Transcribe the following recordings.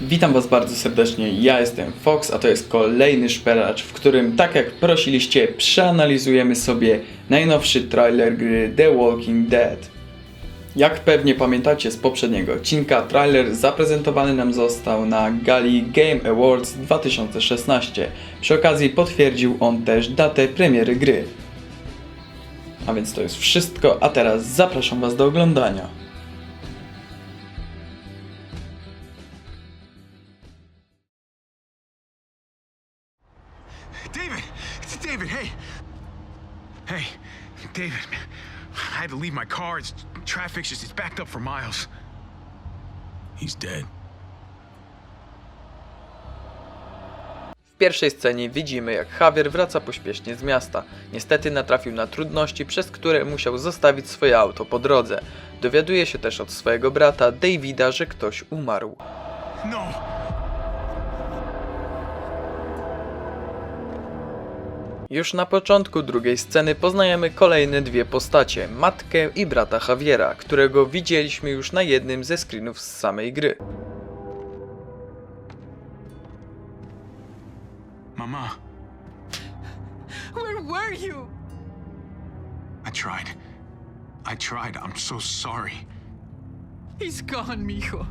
Witam Was bardzo serdecznie, ja jestem Fox, a to jest kolejny szperacz, w którym, tak jak prosiliście, przeanalizujemy sobie najnowszy trailer gry The Walking Dead. Jak pewnie pamiętacie z poprzedniego odcinka, trailer zaprezentowany nam został na gali Game Awards 2016. Przy okazji potwierdził on też datę premiery gry. A więc to jest wszystko, a teraz zapraszam Was do oglądania. David! David, hey! Hey, David, I had to leave my car. It's traffic's just it's backed up for miles. He's dead. W pierwszej scenie widzimy, jak Javier wraca pośpiesznie z miasta. Niestety natrafił na trudności, przez które musiał zostawić swoje auto po drodze. Dowiaduje się też od swojego brata Davida, że ktoś umarł. No! Już na początku drugiej sceny poznajemy kolejne dwie postacie, matkę i brata Javiera, którego widzieliśmy już na jednym ze screenów z samej gry. Mama, Where were you? I tried. I tried. I'm so sorry. He's gone, mijo.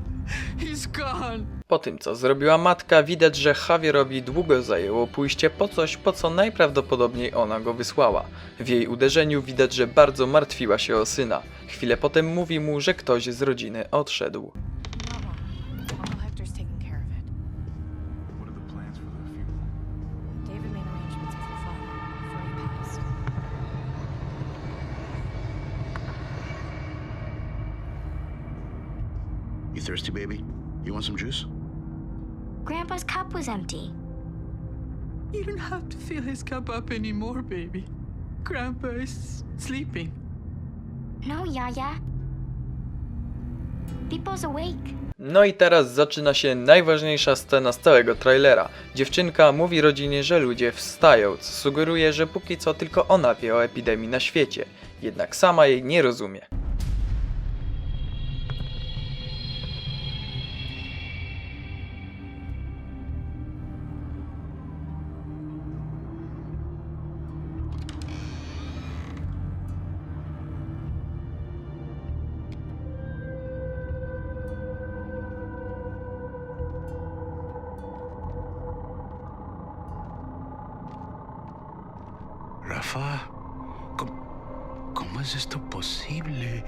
He's gone. Po tym, co zrobiła matka, widać, że Javierowi długo zajęło pójście po coś, po co najprawdopodobniej ona go wysłała. W jej uderzeniu widać, że bardzo martwiła się o syna. Chwilę potem mówi mu, że ktoś z rodziny odszedł. Thirsty, baby? You want some juice? Grandpa's cup was empty. You don't have to fill his cup up anymore, baby. Grandpa is sleeping. No, Yaya. People's awake. No i teraz zaczyna się najważniejsza scena z całego trailera. Dziewczynka mówi rodzinie, że ludzie wstają, co sugeruje, że póki co tylko ona wie o epidemii na świecie. Jednak sama jej nie rozumie. Rafa, ¿cómo, cómo es esto posible?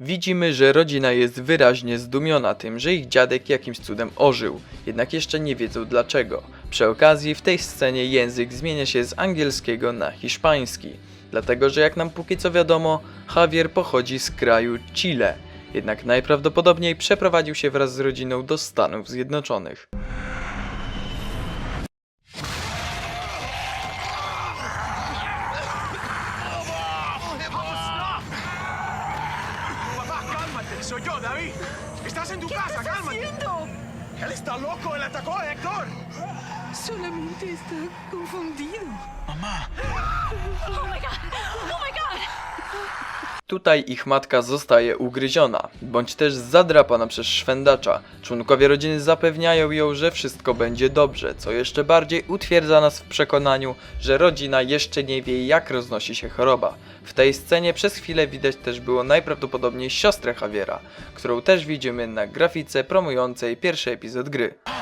Widzimy, że rodzina jest wyraźnie zdumiona tym, że ich dziadek jakimś cudem ożył, jednak jeszcze nie wiedzą dlaczego. Przy okazji w tej scenie język zmienia się z angielskiego na hiszpański, dlatego że jak nam póki co wiadomo, Javier pochodzi z kraju Chile, jednak najprawdopodobniej przeprowadził się wraz z rodziną do Stanów Zjednoczonych. Soy yo, David. Estás en tu casa, cálmate. haciendo? Él está loco. Él atacó a Héctor. Solamente está confundido. Mamá. Oh my god! Oh my god! Tutaj ich matka zostaje ugryziona, bądź też zadrapana przez szwendacza. Członkowie rodziny zapewniają ją, że wszystko będzie dobrze, co jeszcze bardziej utwierdza nas w przekonaniu, że rodzina jeszcze nie wie jak roznosi się choroba. W tej scenie przez chwilę widać też było najprawdopodobniej siostrę Javiera, którą też widzimy na grafice promującej pierwszy epizod gry. Mama,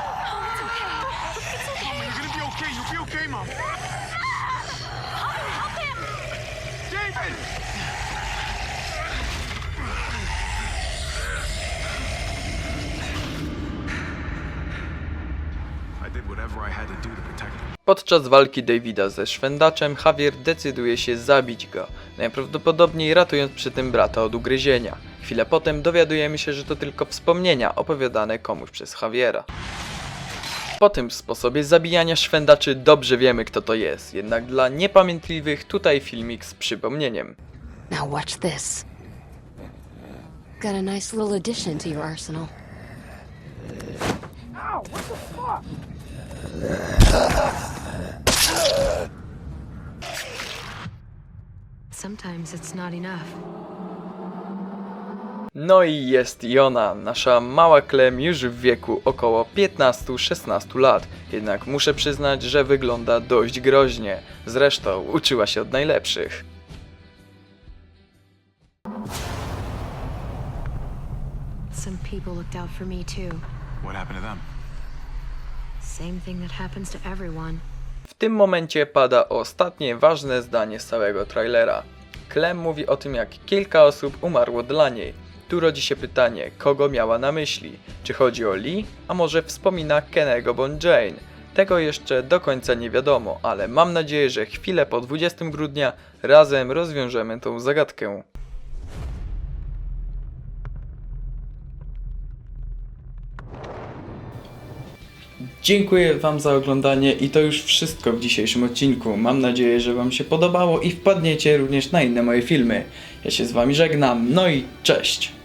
you're gonna be okay. You'll be okay, Mom. David! I did whatever I had to do to protect him. Podczas walki Davida ze szwendaczem, Javier decyduje się zabić go, najprawdopodobniej ratując przy tym brata od ugryzienia. Chwilę potem dowiadujemy się, że to tylko wspomnienia opowiadane komuś przez Javiera. Po tym sposobie zabijania szwendaczy dobrze wiemy kto to jest, jednak dla niepamiętliwych tutaj filmik z przypomnieniem. Now watch this. Got a nice little addition to your arsenal. Sometimes it's not enough. No i jest i ona, nasza mała Clem już w wieku około 15-16 lat. Jednak muszę przyznać, że wygląda dość groźnie. Zresztą uczyła się od najlepszych. Some people looked out for me too. What happened to them? Same thing that happens to everyone. W tym momencie pada ostatnie ważne zdanie z całego trailera. Clem mówi o tym, jak kilka osób umarło dla niej. Tu rodzi się pytanie, kogo miała na myśli? Czy chodzi o Lee, a może wspomina Kennego bądź Jane? Tego jeszcze do końca nie wiadomo, ale mam nadzieję, że chwilę po 20 grudnia razem rozwiążemy tą zagadkę. Dziękuję Wam za oglądanie i to już wszystko w dzisiejszym odcinku. Mam nadzieję, że Wam się podobało i wpadniecie również na inne moje filmy. Ja się z Wami żegnam, no i cześć!